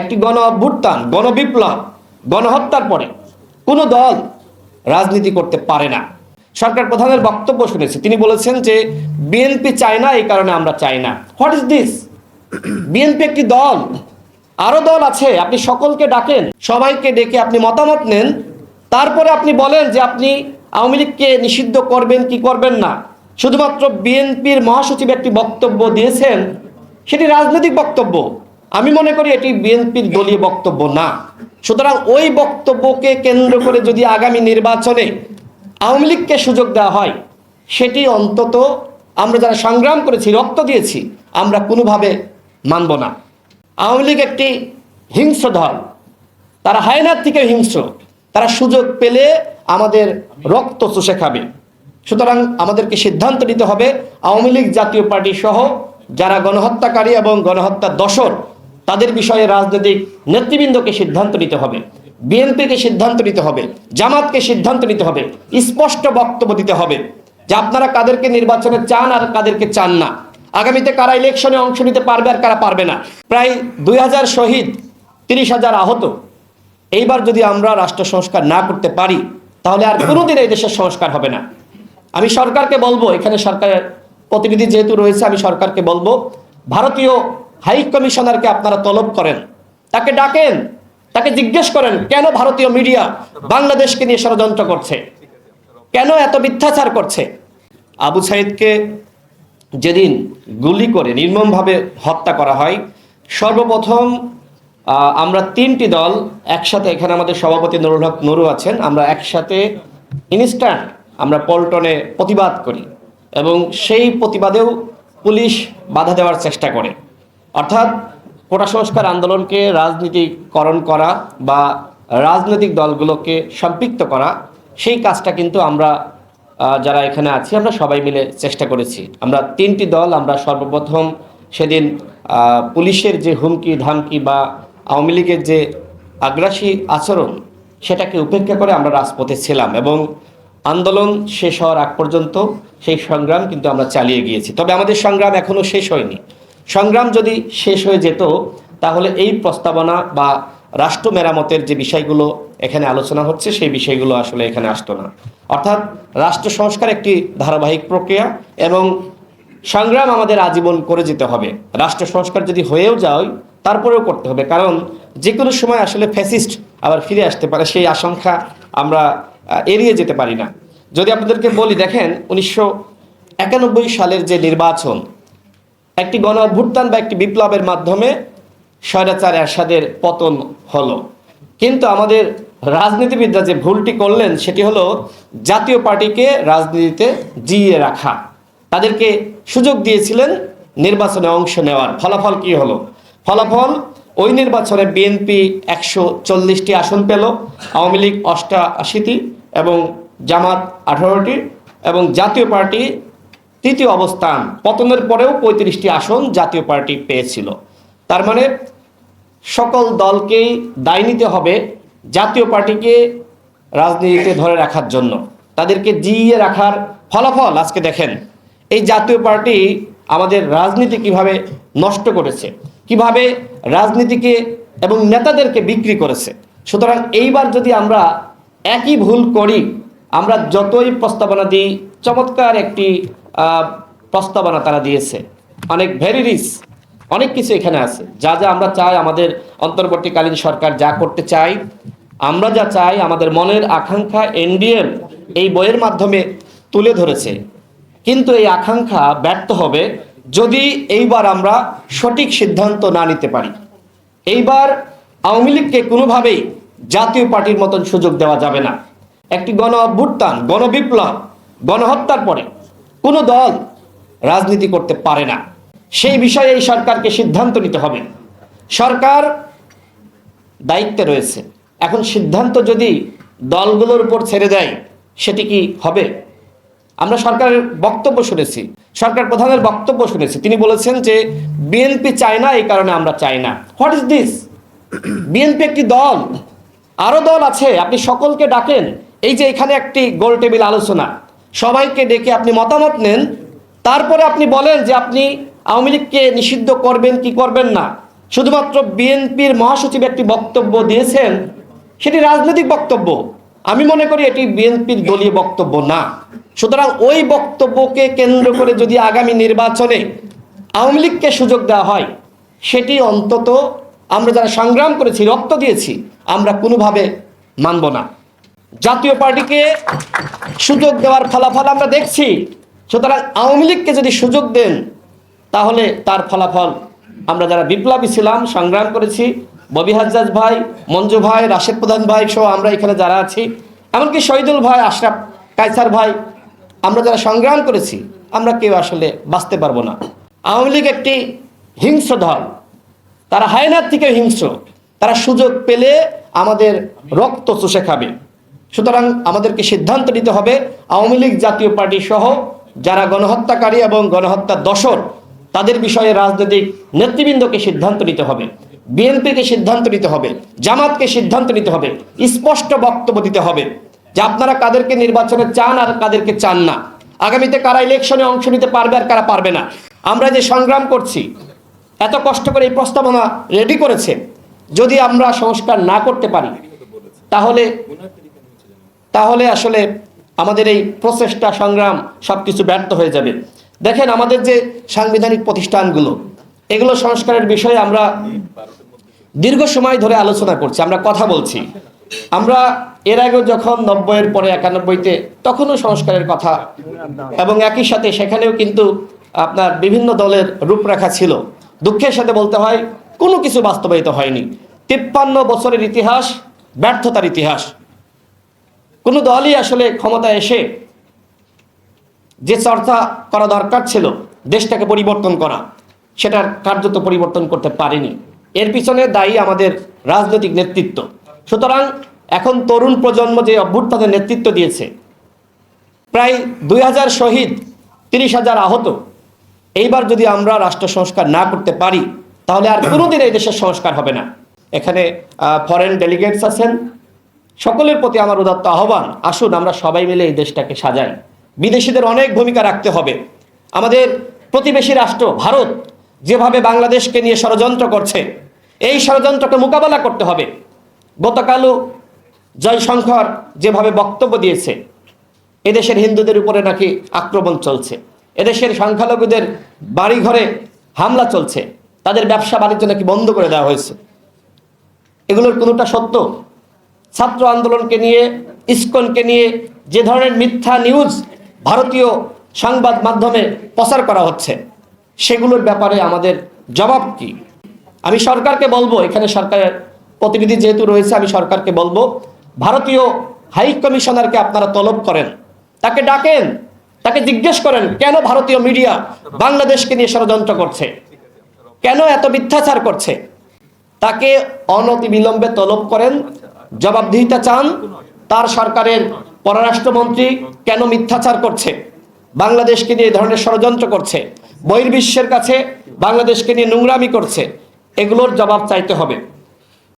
একটি গণ অভ্যুত্থান গণবিপ্লব, গণহত্যার পরে কোনো দল রাজনীতি করতে পারে না। সরকার প্রধানের বক্তব্য শুনেছি, তিনি বলেছেন যে বিএনপি চায় না, এই কারণে আমরা চাই না। হোয়াট ইজ দিস বিএনপি একটি দল, আরও দল আছে, আপনি সকলকে ডাকেন, সবাইকে ডেকে আপনি মতামত নেন, তারপরে আপনি বলেন যে আপনি আওয়ামী লীগকে নিষিদ্ধ করবেন কি করবেন না। শুধুমাত্র বিএনপির মহাসচিব একটি বক্তব্য দিয়েছেন, সেটি রাজনৈতিক বক্তব্য। আমি মনে করি এটি বিএনপির দলীয় বক্তব্য না। সুতরাং ওই বক্তব্যকে কেন্দ্র করে যদি আগামী নির্বাচনে আওয়ামী লীগকে সুযোগ দেওয়া হয়, সেটি অন্তত আমরা যারা সংগ্রাম করেছি, রক্ত দিয়েছি, আমরা কোনোভাবে মানব না। আওয়ামী লীগ একটি হিংস্র দল। তারা হায়নার থেকে হিংস্র। তারা সুযোগ পেলে আমাদের রক্ত চষে খাবে। সুতরাং আমাদেরকে সিদ্ধান্ত নিতে হবে, আওয়ামী লীগ জাতীয় পার্টি সহ যারা গণহত্যাকারী এবং গণহত্যার দশর তাদের বিষয়ে রাজনৈতিক নেতৃবৃন্দকে সিদ্ধান্ত নিতে হবে, বিএনপিকে সিদ্ধান্ত নিতে হবে, জামাতকে সিদ্ধান্ত নিতে হবে, স্পষ্ট বক্তব্য দিতে হবে যে আপনারা কাদেরকে নির্বাচনে চান আর কাদেরকে চান না। আগামীতে কারা ইলেকশনে অংশ নিতে পারবে আর কারা পারবে না। প্রায় দুই হাজার শহীদ, তিরিশ হাজার আহত। এইবার যদি আমরা রাষ্ট্র সংস্কার না করতে পারি, তাহলে আর কোনোদিন এই দেশের সংস্কার হবে না। আমি সরকারকে বলব, এখানে সরকারের প্রতিনিধি যেহেতু রয়েছে, আমি সরকারকে বলব, ভারতীয় হাই কমিশনারকে আপনারা তলব করেন। তাকে ডাকেন, তাকে জিজ্ঞেস করেন, কেন ভারতীয় মিডিয়া বাংলাদেশকে নিয়ে ষড়যন্ত্র করছে? কেন এত মিথ্যাচার করছে? আবু সাইদকে যেদিন গুলি করে নির্মমভাবে হত্যা করা হয়, সর্বপ্রথম আমরা তিনটি দল একসাথে, এখানে আমাদের সভাপতি নুরুল হক নুরু আছেন, আমরা একসাথে ইনস্ট্যান্ট আমরা পল্টনে প্রতিবাদ করি এবং সেই প্রতিবাদেও পুলিশ বাধা দেওয়ার চেষ্টা করে। অর্থাৎ কোটা সংস্কার আন্দোলনকে রাজনীতিকরণ করা বা রাজনৈতিক দলগুলোকে সম্পৃক্ত করা, সেই কাজটা কিন্তু আমরা যারা এখানে আছি, আমরা সবাই মিলে চেষ্টা করেছি। আমরা তিনটি দল, আমরা সর্বপ্রথম সেদিন পুলিশের যে হুমকি, ধামকি বা আওয়ামী লীগের যে আগ্রাসী আচরণ, সেটাকে উপেক্ষা করে আমরা রাজপথে ছিলাম এবং আন্দোলন শেষ হওয়ার আগ পর্যন্ত সেই সংগ্রাম কিন্তু আমরা চালিয়ে গিয়েছি। তবে আমাদের সংগ্রাম এখনও শেষ হয়নি। সংগ্রাম যদি শেষ হয়ে যেত, তাহলে এই প্রস্তাবনা বা রাষ্ট্র মেরামতের যে বিষয়গুলো এখানে আলোচনা হচ্ছে, সেই বিষয়গুলো আসলে এখানে আসতো না। অর্থাৎ রাষ্ট্র সংস্কার একটি ধারাবাহিক প্রক্রিয়া এবং সংগ্রাম আমাদের আজীবন করে যেতে হবে। রাষ্ট্র সংস্কার যদি হয়েও যায়, তারপরেও করতে হবে। কারণ যে কোনো সময় আসলে ফ্যাসিস্ট আবার ফিরে আসতে পারে, সেই আশঙ্কা আমরা এড়িয়ে যেতে পারি না। যদি আপনাদেরকে বলি, দেখেন, উনিশশো একানব্বই সালের যে নির্বাচন একটি গণ অভ্যুত্থান বা একটি বিপ্লবের মাধ্যমে স্বৈরাচার এরশাদের পতন হলো। কিন্তু আমাদের রাজনীতিবিদরা যে ভুলটি করলেন, সেটি হলো জাতীয় পার্টিকে রাজনীতিতে জিইয়ে রাখা। তাদেরকে সুযোগ দিয়েছিলেন নির্বাচনে অংশ নেওয়ার। ফলাফল কি হলো? ফলাফল, ওই নির্বাচনে বিএনপি একশো চল্লিশটি আসন পেল, আওয়ামী লীগ অষ্টাশিটি এবং জামাত আঠারোটি এবং জাতীয় পার্টি তৃতীয় অবস্থান, পতনের পরেও পঁয়ত্রিশটি আসন জাতীয় পার্টি পেয়েছিল। তার মানে সকল দলকেই দায় নিতে হবে জাতীয় পার্টিকে রাজনীতিতে ধরে রাখার জন্য। তাদেরকে জিইয়ে রাখার ফলাফল আজকে দেখেন। এই জাতীয় পার্টি আমাদের রাজনীতি কীভাবে নষ্ট করেছে, কীভাবে রাজনীতিকে এবং নেতাদেরকে বিক্রি করেছে। সুতরাং এইবার যদি আমরা একই ভুল করি, আমরা যতই প্রস্তাবনা দিই, চমৎকার একটি প্রস্তাবনা তারা দিয়েছে। অনেক ভেরি রিচ অনেক কিছু এখানে আছে। যা যা আমরা চাই আমাদের অন্তর্বর্তীকালীন সরকার যা করতে চাই আমরা যা চাই আমাদের মনের আকাঙ্ক্ষা এনডিএম এই বইয়ের মাধ্যমে তুলে ধরেছে। কিন্তু এই আকাঙ্ক্ষা ব্যর্থ হবে যদি এইবার আমরা সঠিক সিদ্ধান্ত না নিতে পারি। এইবার আওয়ামী লীগকে কোনোভাবেই জাতীয় পার্টির মতন সুযোগ দেওয়া যাবে না। একটি গণ অভ্যুত্থান গণবিপ্লব, গণহত্যার পরে কোনো দল রাজনীতি করতে পারে না। সেই বিষয়ে এই সরকারকে সিদ্ধান্ত নিতে হবে। সরকার দায়িত্বে রয়েছে। এখন সিদ্ধান্ত যদি দলগুলোর উপর ছেড়ে দেয়, সেটি কি হবে? আমরা সরকারের বক্তব্য শুনেছি। সরকার প্রধানের বক্তব্য শুনেছি। তিনি বলেছেন যে বিএনপি চায় না, এই কারণে আমরা চাই না। হোয়াট ইজ দিস বিএনপি একটি দল। আরও দল আছে। আপনি সকলকে ডাকেন। এই যে এখানে একটি গোল টেবিল আলোচনা। সবাইকে ডেকে আপনি মতামত নেন। তারপরে আপনি বলেন যে আপনি আওয়ামী লীগকে নিষিদ্ধ করবেন কি করবেন না। শুধুমাত্র বিএনপির মহাসচিব একটি বক্তব্য দিয়েছেন, সেটি রাজনৈতিক বক্তব্য। আমি মনে করি এটি বিএনপির দলীয় বক্তব্য না। সুতরাং ওই বক্তব্যকে কেন্দ্র করে যদি আগামী নির্বাচনে আওয়ামী লীগকে সুযোগ দেওয়া হয়, সেটি অন্তত আমরা যারা সংগ্রাম করেছি, রক্ত দিয়েছি, আমরা কোনোভাবে মানব না। জাতীয় পার্টিকে সুযোগ দেওয়ার ফলাফল আমরা দেখছি। সুতরাং আওয়ামী লীগকে যদি সুযোগ দেন, তাহলে তার ফলাফল আমরা যারা বিপ্লবী ছিলাম, সংগ্রাম করেছি, ববি হাজ্জাজ ভাই, মঞ্জু ভাই, রাশেদ প্রধান ভাই সহ আমরা এখানে যারা আছি, এমনকি শহীদুল ভাই, আশরাফ কায়সার ভাই, আমরা যারা সংগ্রাম করেছি, আমরা কেউ আসলে বাঁচতে পারব না। আওয়ামী লীগ একটি হিংস্র দল। তারা হায়নার থেকে হিংস্র। তারা সুযোগ পেলে আমাদের রক্ত চুষে খাবে। সুতরাং আমাদেরকে সিদ্ধান্ত নিতে হবে, আওয়ামী লীগ জাতীয় পার্টি সহ যারা গণহত্যাকারী এবং গণহত্যার দশর তাদের বিষয়ে রাজনৈতিক নেতৃবৃন্দকে সিদ্ধান্ত নিতে হবে, বিএনপিকে সিদ্ধান্ত নিতে হবে, জামাতকে সিদ্ধান্ত নিতে হবে, স্পষ্ট বক্তব্য দিতে হবে যে আপনারা কাদেরকে নির্বাচনে চান আর কাদেরকে চান না। আগামীতে কারা ইলেকশনে অংশ নিতে পারবে আর কারা পারবে না। আমরা যে সংগ্রাম করছি, এত কষ্ট করে এই প্রস্তাবনা রেডি করেছে, যদি আমরা সংস্কার না করতে পারি, তাহলে তাহলে আসলে আমাদের এই প্রচেষ্টা, সংগ্রাম সব কিছু ব্যর্থ হয়ে যাবে। দেখেন, আমাদের যে সাংবিধানিক প্রতিষ্ঠানগুলো, এগুলো সংস্কারের বিষয়ে আমরা দীর্ঘ সময় ধরে আলোচনা করছি, আমরা কথা বলছি। আমরা এর আগেও যখন নব্বইয়ের পরে একানব্বইতে তখনও সংস্কারের কথা এবং একই সাথে সেখানেও কিন্তু আপনার বিভিন্ন দলের রূপরেখা ছিল। দুঃখের সাথে বলতে হয়, কোনো কিছু বাস্তবায়িত হয়নি। তিপ্পান্ন বছরের ইতিহাস, ব্যর্থতার ইতিহাস। কোনো দলই আসলে ক্ষমতায় এসে যে চর্চা করা দরকার ছিল, দেশটাকে পরিবর্তন করা, সেটার কার্যত পরিবর্তন করতে পারেনি। এর পিছনে দায়ী আমাদের রাজনৈতিক নেতৃত্ব। সুতরাং এখন তরুণ প্রজন্ম যে অভ্যুত্থানের নেতৃত্ব দিয়েছে, প্রায় দুই হাজার শহীদ, তিরিশ হাজার আহত, এইবার যদি আমরা রাষ্ট্র সংস্কার না করতে পারি, তাহলে আর কোনোদিন এই দেশের সংস্কার হবে না। এখানে ফরেন ডেলিগেটস আছেন সকলের প্রতি আমার উদাত্ত আহ্বান, আসুন আমরা সবাই মিলে এই দেশটাকে সাজাই। বিদেশিদের অনেক ভূমিকা রাখতে হবে। আমাদের প্রতিবেশী রাষ্ট্র, ভারত, যেভাবে বাংলাদেশকে নিয়ে ষড়যন্ত্র করছে, এই ষড়যন্ত্রকে মোকাবেলা করতে হবে। গতকালও জয়শঙ্কর যেভাবে বক্তব্য দিয়েছে, এদেশের হিন্দুদের উপরে নাকি আক্রমণ চলছে। এদেশের সংখ্যালঘুদের বাড়িঘরে হামলা চলছে। তাদের ব্যবসা বাণিজ্য নাকি বন্ধ করে দেওয়া হয়েছে। এগুলোর কোনোটা সত্য? ছাত্র আন্দোলনকে নিয়ে, ইসকনকে নিয়ে যে ধরনের মিথ্যা নিউজ ভারতীয় সংবাদ মাধ্যমে প্রচার করা হচ্ছে, সেগুলোর ব্যাপারে আমাদের জবাব কি? আমি সরকারকে বলব, এখানে সরকারের প্রতিনিধি যেহেতু রয়েছে, আমি সরকারকে বলব, ভারতীয় হাই কমিশনারকে আপনারা তলব করেন, তাকে ডাকেন, তাকে জিজ্ঞেস করেন, কেন ভারতীয় মিডিয়া বাংলাদেশকে নিয়ে ষড়যন্ত্র করছে? কেন এত মিথ্যাচার করছে? তাকে অনতি বিলম্বে তলব করেন জবাবদিহিতা চান তার সরকারের পররাষ্ট্রমন্ত্রী কেন মিথ্যাচার করছে? বাংলাদেশকে নিয়ে ধরনের ষড়যন্ত্র করছে? বহির্বিশ্বের কাছে বাংলাদেশকে নিয়ে নোংরামি করছে? এগুলোর জবাব চাইতে হবে।